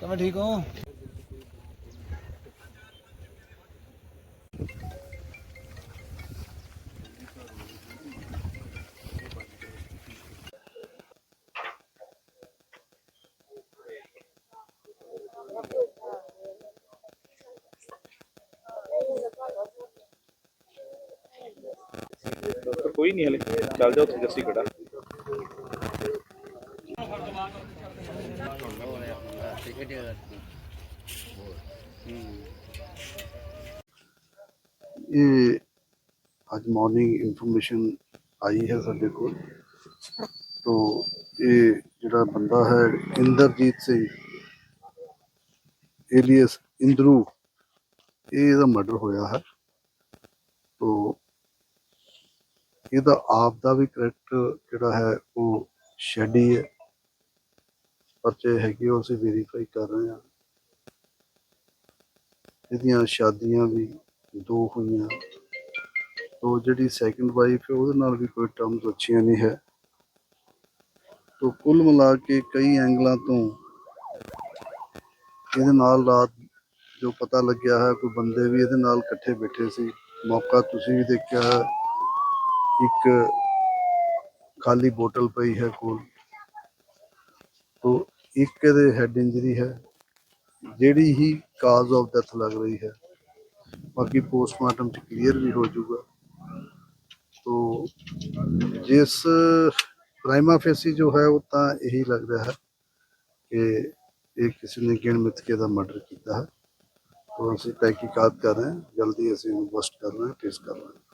ਕਿਵੇਂ ਠੀਕ ਹੋ? ਕੋਈ ਨਹੀਂ ਹਲੇ। ਚੱਲ ਜਾਓ ਤੁਸੀਂ ਜੱਸੀ ਖੜਾ ਇਹ ਅੱਜ ਮਾਰਨਿੰਗ ਇਨਫੋਰਮੇਸ਼ਨ ਆਈ ਹੈ ਸਾਡੇ ਕੋਲ। ਤੋਂ ਇਹ ਜਿਹੜਾ ਬੰਦਾ ਹੈ ਇੰਦਰਜੀਤ ਸਿੰਘ ਏਲੀਅਸ ਇੰਦਰੂ, ਇਹ ਇਹਦਾ ਮਰਡਰ ਹੋਇਆ ਹੈ। ਤੋਂ ਇਹਦਾ ਆਪ ਦਾ ਵੀ ਕਰੈਕਟਰ ਜਿਹੜਾ ਹੈ ਉਹ ਸ਼ੈਡੀ ਹੈ। ਪਰਚੇ ਹੈਗੇ, ਉਹ ਅਸੀਂ ਵੈਰੀਫਾਈ ਕਰ ਰਹੇ ਹਾਂ। ਇਹਦੀਆਂ ਸ਼ਾਦੀਆਂ ਵੀ ਦੋ ਹੋਈਆਂ। ਤੋ ਜਿਹੜੀ ਸੈਕੰਡ ਵਾਈਫ ਹੈ, ਉਹਦੇ ਨਾਲ ਵੀ ਕੋਈ ਟਰਮਸ ਅੱਛੀਆਂ ਨਹੀਂ ਹੈ। ਤੋ ਕੁੱਲ ਮਿਲਾ ਕੇ ਕਈ ਐਂਗਲਾਂ ਤੋਂ ਇਹਦੇ ਨਾਲ ਰਾਤ ਜੋ ਪਤਾ ਲੱਗਿਆ ਹੈ, ਕੋਈ ਬੰਦੇ ਵੀ ਇਹਦੇ ਨਾਲ ਇਕੱਠੇ ਬੈਠੇ ਸੀ। ਮੌਕਾ ਤੁਸੀਂ ਵੀ ਦੇਖਿਆ ਹੈ, ਇੱਕ ਖਾਲੀ ਬੋਤਲ ਪਈ ਹੈ ਕੋਲ। ਤੋ ਇੱਕ ਇਹਦੇ ਹੈਡ ਇੰਜਰੀ ਹੈ, ਜਿਹੜੀ ਹੀ ਕਾਜ਼ ਆਫ ਡੈਥ ਲੱਗ ਰਹੀ ਹੈ। ਬਾਕੀ ਪੋਸਟਮਾਰਟਮ ਚ ਕਲੀਅਰ ਵੀ ਹੋ ਜਾਊਗਾ। ਤੋ ਜਿਸ ਪ੍ਰਾਈਮਾ ਫੇਸੀ ਜੋ ਹੈ, ਉਹ ਤਾਂ ਇਹੀ ਲੱਗ ਰਿਹਾ ਹੈ ਕਿ ਇਹ ਕਿਸੇ ਨੇ ਗਿਣ ਮਿੱਥ ਕੇ ਦਾ ਮਰਡਰ ਕੀਤਾ ਹੈ। ਤੋ ਅਸੀਂ ਤਹਿਕੀਕਾਤ ਕਰ ਰਹੇ ਹਾਂ। ਜਲਦੀ ਅਸੀਂ ਇਨਵੈਸਟ ਕਰ ਰਹੇ ਹਾਂ ਕੇਸ ਕਰ ਰਹੇ ਹਾਂ।